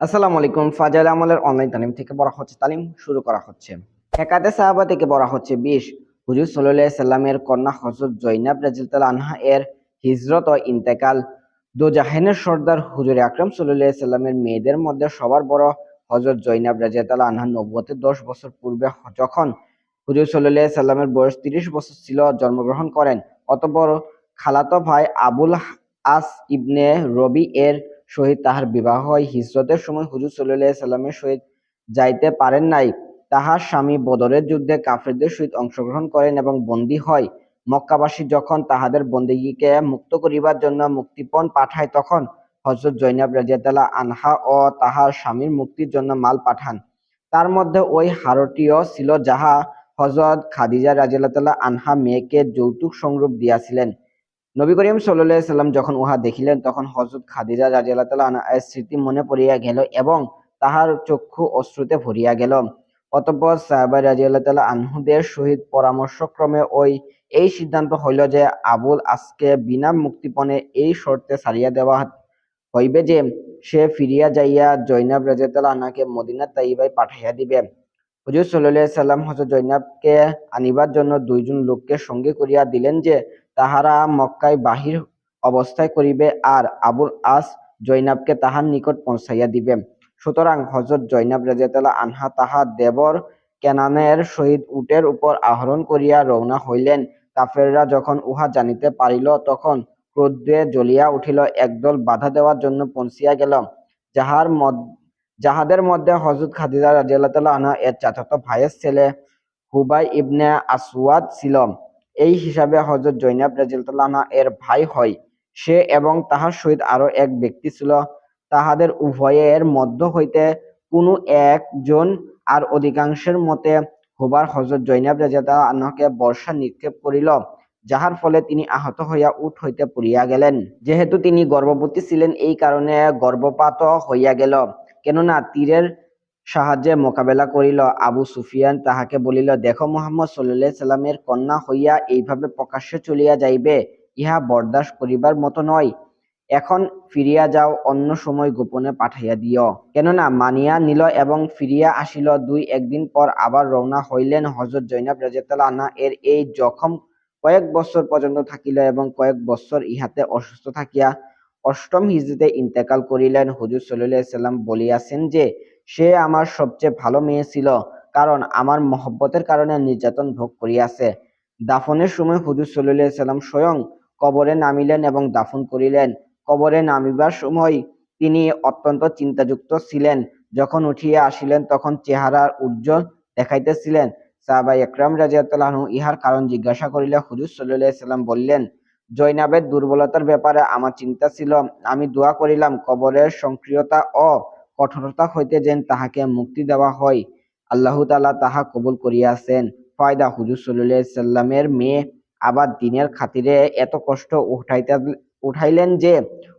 আসসালামু আলাইকুম ফাজাল আমলের অনলাইন তালিম থেকে বলা হচ্ছে তালিম, শুরু করা হচ্ছে। হেকাতে সাহাবা থেকে বলা হচ্ছে বিশ। হুজুর সাল্লাহ সাল্লামের কন্যা হজরত জৈনাব রাজিল আনহা এর হিজরত ও ইন্তেকাল। দো জাহেনের সর্দার হুজুর আকরম সাল্লাহ সাল্লামের মেয়েদের মধ্যে সবার বড় হজরত জৈনাব রাজিয়াল আনহা নব্বতের দশ বছর পূর্বে যখন হুজুর সাল্লাহ সাল্লামের বয়স তিরিশ বছর ছিল, জন্মগ্রহণ করেন। অতঃপর খালাতো ভাই আবুল আস ইবনে রবি এর সহিত তাহার বিবাহ হয়। হিজরতের সময় হুজুর সাল্লাহ সাল্লামের সহিত যাইতে পারেন নাই। তাহার স্বামী বদরের যুদ্ধে কাফেরদের সহিত অংশগ্রহণ করেন এবং বন্দী হয়। মক্কাবাসী যখন তাহাদের বন্দীকে মুক্ত করিবার জন্য মুক্তিপণ পাঠায়, তখন হজরত জৈনাব রাজিয়াতাল্লাহ আনহা ও তাহার স্বামীর মুক্তির জন্য মাল পাঠান। তার মধ্যে ওই হারটিও ছিল যাহা হজরত খাদিজা রাজিয়াল্লাহ আনহা মেয়েকে যৌতুক সংরূপ দিয়াছিলেন। নবী করিম সাল্লাহ সাল্লাম যখন উহা দেখিলেন, তখন হজরত খাদিজা রাজিয়াল্লাহ তাআলা এর স্মৃতি মনে পড়িয়া গেল এবং তাহার চক্ষু অশ্রুতে ভরিয়া গেল। অতঃপর সাহাবা রাজিয়াল্লাহ তাআলা আনহুদের সহিত পরামর্শক্রমে ওই, এই সিদ্ধান্ত হইল যে আবুল আসকে বিনা মুক্তিপণে এই শর্তে ছাড়িয়া দেওয়া হইবে যে সে ফিরিয়া যাইয়া জৈনাব রাজিয়াল্লাহ আনহাকে মদিনা তাইবায় পাঠাইয়া দিবে। হুজুর সাল্লাহ সাল্লাম হজরত জৈনাবকে আনিবার জন্য দুইজন লোককে সঙ্গে করিয়া দিলেন যে তাহারা মক্কায় বাহির অবস্থায় করিবে আর আবুল আস জৈনাবকে তাহার নিকট পৌঁছাইয়া দিবে। সুতরাং হজরত জৈনাব রাজিয়াতাল্লাহ আনহা তাহার দেবর কেনানের সহিত উটের উপর আহরণ করিয়া রওনা হইলেন। কাফেররা যখন উহা জানিতে পারিল, তখন ক্রোধে জ্বলিয়া উঠিল, একদল বাধা দেওয়ার জন্য পৌঁছিয়া গেল। যাহার যাহাদের মধ্যে হজরত খাদিজা তাআলা আনহা এর চাচাতো ভাইয়ের ছেলে হুবাই ইবনে আসওয়াদ ছিল। এই হিসাবে হজরত জৈনাব রাজিয়াল্লাহু আনহা এর ভাই হয়। সে এবং তাহার সহিত আরও এক ব্যক্তি ছিল। তাহাদের উভয়ের মধ্য হইতে কোনো একজন আর অধিকাংশের মতে হুবার হজরত জৈনাব রাজিয়াল্লাহু আনহাকে বর্ষা নিক্ষেপ করিল, যাহার ফলে তিনি আহত হইয়া উঠ হইতে পড়িয়া গেলেন। যেহেতু তিনি গর্ভবতী ছিলেন, এই কারণে গর্ভপাত হইয়া গেল। কেননা তীরের সাহায্যে মোকাবেলা করিল। আবু সুফিয়ান তাহাকে বলিল, দেখো মোহাম্মদ সাল্লাহ সাল্লামের কন্যা হইয়া এইভাবে প্রকাশ্যে চলিয়া যাইবে, ইহা বরদাস্ত করিবার মতো নয়। এখন ফিরিয়া যাও, অন্য সময় গোপনে পাঠাইয়া দিও। কেননা মানিয়া নিল এবং ফিরিয়া আসিল, দুই একদিন পর আবার রওনা হইলেন হজরত জৈনাব রাজিয়াল্লাহু আনহা। এর এই জখম কয়েক বছর পর্যন্ত থাকিল এবং কয়েক বছর ইহাতে অসুস্থ থাকিয়া অষ্টম হিজরিতে ইন্তেকাল করিলেন। হুজুর সাল্লাহ সাল্লাম বলিয়াছেন যে সে আমার সবচেয়ে ভালো মেয়ে ছিল, কারণ আমার মহব্বতের কারণে নির্যাতন ভোগ করিয়াছে। দাফনের সময় হুজুর সাল্লাহ সাল্লাম স্বয়ং কবরে নামিলেন এবং দাফন করিলেন। কবরে নামিবার সময় তিনি অত্যন্ত চিন্তাযুক্ত ছিলেন। যখন উঠিয়া আসিলেন, তখন চেহারার উজ্জ্বল দেখাইতেছিলেন। সাহাবা একরাম রাজিয়াতুল্লাহ আনহু ইহার কারণ জিজ্ঞাসা করিলে হুজুর সাল্লাহ সাল্লাম বললেন জৈনাবের দুর্বলতার ব্যাপারে আমার চিন্তা ছিল। আমি দোয়া করিলাম, কবরের সংক্রিয়তা ও কঠোরতা হইতে যেন তাহাকে মুক্তি দেওয়া হয়। আল্লাহ তাআলা তাহা কবুল করিয়াছেন ফয়দা হুজুর সাল্লাহ সাল্লামের মেয়ে আবার দিনের খাতিরে এত কষ্ট উঠাইতে উঠাইলেন যে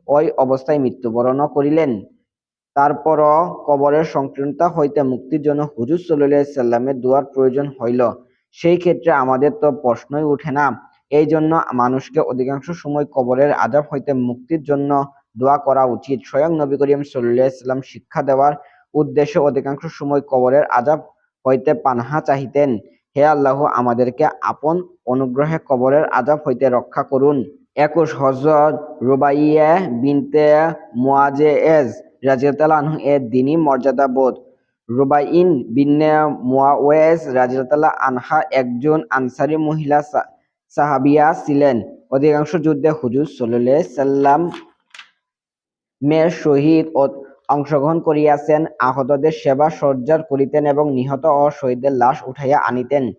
ওই অবস্থায় মৃত্যুবরণ করিলেন তারপরও কবরের সংকীর্ণতা হইতে মুক্তির জন্য হুজুর সাল্লাহ সাল্লামের দোয়ার প্রয়োজন হইল। সেই ক্ষেত্রে আমাদের তো প্রশ্নই উঠে না। এই জন্য মানুষকে অধিকাংশ সময় কবরের আজাব হইতে মুক্তির জন্য দোয়া করা উচিত। স্বয়ং নবী করিম সাল্লাম শিক্ষা দেওয়ার উদ্দেশ্যে অধিকাংশ সময় কবরের আজাব হইতে পানাহা চাহিতেন। হে আল্লাহ, আমাদেরকে আপন অনুগ্রহে কবরের আজাব হইতে রক্ষা করুন। একুশ হজরত রুবাইয়া বিনতে মুয়াজেজ রাজিয়াল্লাহু আনহু এর দিনী মর্যাদা বোধ রুবাইন বিনে মুয়াওয়েজ রাজিয়াল্লাহু আনহা একজন আনসারি মহিলা সাহাবিয়া ছিলেন। অধিকাংশ যুদ্ধে হুজুর সাল্লাম মেয়ের অ- অংশগ্রহণ করিয়াছেন, আহতদের সেবা সজ্জার করিতেন এবং নিহত ও শহীদের লাশ উঠাইয়া আনিতেন।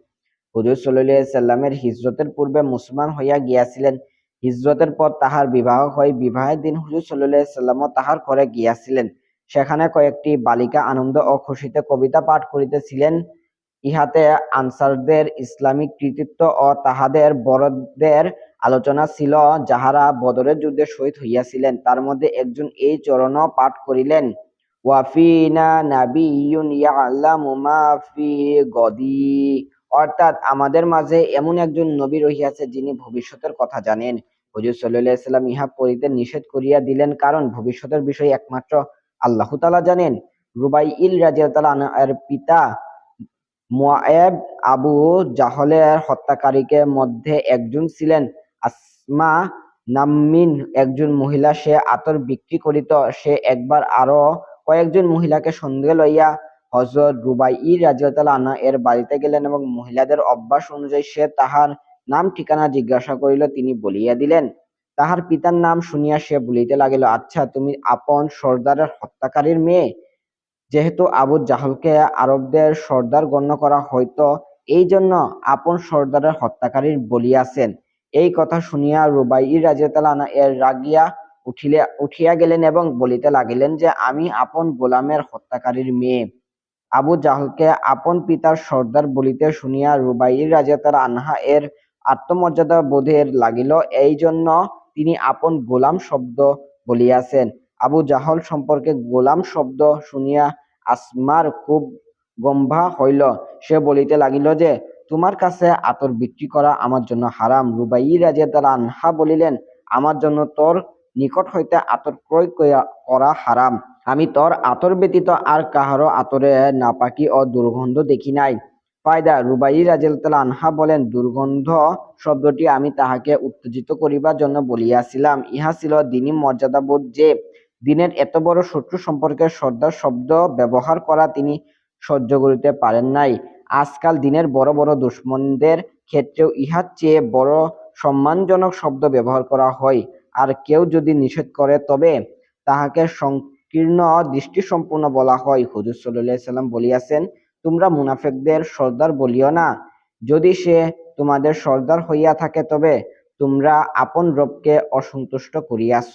হুজুর সাল্লামের হিজরতের পূর্বে মুসলমান হইয়া গিয়াছিলেন। হিজরতের পর তাহার বিবাহ হয়, বিবাহের দিন হুজুর সাল্লামও তাহার করে গিয়াছিলেন। সেখানে কয়েকটি বালিকা আনন্দ ও খুশিতে কবিতা পাঠ করিতেছিলেন। ইহাতে আনসারদের ইসলামিক কৃতিত্ব ও তাহাদের বড়দের আলোচনা ছিল, যাহারা বদরের যুদ্ধে শহীদ হইয়াছিলেন। তার মধ্যে একজন এই চরণ পাঠ করিলেন, ওয়াফিনা ফি গদি। অর্থাৎ আমাদের মাঝে এমন একজন নবী রহিয়াছে, যিনি ভবিষ্যতের কথা জানেন। হুজুর সাল্লাম ইহা পড়িতে নিষেধ করিয়া দিলেন, কারণ ভবিষ্যতের বিষয়ে একমাত্র আল্লাহ তাআলা জানেন। রুবাইল রাদিয়াল্লাহু আনহু এর পিতা মুআব আবু জাহলের হত্যাকারীকে মধ্যে একজন ছিলেন। আসমা নাম্মিন একজন মহিলা, সে আতর বিক্রি করিত। সে একবার আরও কয়েকজন মহিলাকে সঙ্গে লইয়া হযরত রুবাই রাদিয়াল্লাহু আনহা এর বাড়িতে গেলেন এবং মহিলাদের অভ্যাস অনুযায়ী সে তাহার নাম, ঠিকানা জিজ্ঞাসা করিল, তিনি বলিয়া দিলেন, তাহার পিতার নাম শুনিয়া সে বলিতে লাগিল আচ্ছা তুমি আপন সর্দারের হত্যাকারীর মেয়ে যেহেতু আবু জাহলকে আরবদের সর্দার গণ্য করা হইত এই জন্য আপন সর্দারের হত্যাকারীর বলিয়াছেন এই কথা শুনিয়া রুবাই আনহা এর রাগিয়া উঠিলে, উঠিয়া গেলেন এবং বলিতে লাগিলেন যে, আমি আপন গোলামের হত্যাকারীর মেয়ে। আবু জাহলকে আপন পিতার সর্দার বলিতে শুনিয়া রুবাই রাজিয়াল্লাহু আনহা এর আত্মমর্যাদা বোধের লাগিল। এই জন্য তিনি আপন গোলাম শব্দ বলিয়াছেন। আবু জাহল সম্পর্কে গোলাম শব্দ শুনিয়া আসমার খুব গম্ভা হইল। সে বলিতে লাগিল যে তোমার কাছে আতর বিক্রি করা আমার জন্য হারাম রুবাই রাজিয়াল্লাহু আনহা বলিলেন আমার জন্য তোর নিকট হইতে আতর ক্রয় করা হারাম আমি তোর আতর ব্যতীত আর কাহারও আতরে নাপাকি ও দুর্গন্ধ দেখি নাই। ফায়দা রুবাই রাজিয়াল্লাহু আনহা বলেন দুর্গন্ধ শব্দটি আমি তাহাকে উত্তেজিত করিবার জন্য বলিয়াছিলাম ইহা ছিল দিনী মর্যাদাবোধ যে দিনের এত বড় শত্রু সম্পর্কে সর্দার শব্দ ব্যবহার করা তিনি সহ্য করিতে পারেন নাই। আজকাল দিনের বড় বড় দুশ্মনদের ক্ষেত্রেও ইহার চেয়ে বড় সম্মানজনক শব্দ ব্যবহার করা হয়। আর কেউ যদি নিষেধ করে, তবে তাহাকে সংকীর্ণ দৃষ্টিসম্পন্ন বলা হয়। হুজুর সাল্লাম বলিয়াছেন, তোমরা মুনাফেকদের সর্দার বলিও না। যদি সে তোমাদের সর্দার হইয়া থাকে, তবে তোমরা আপন রবকে অসন্তুষ্ট করিয়াছ।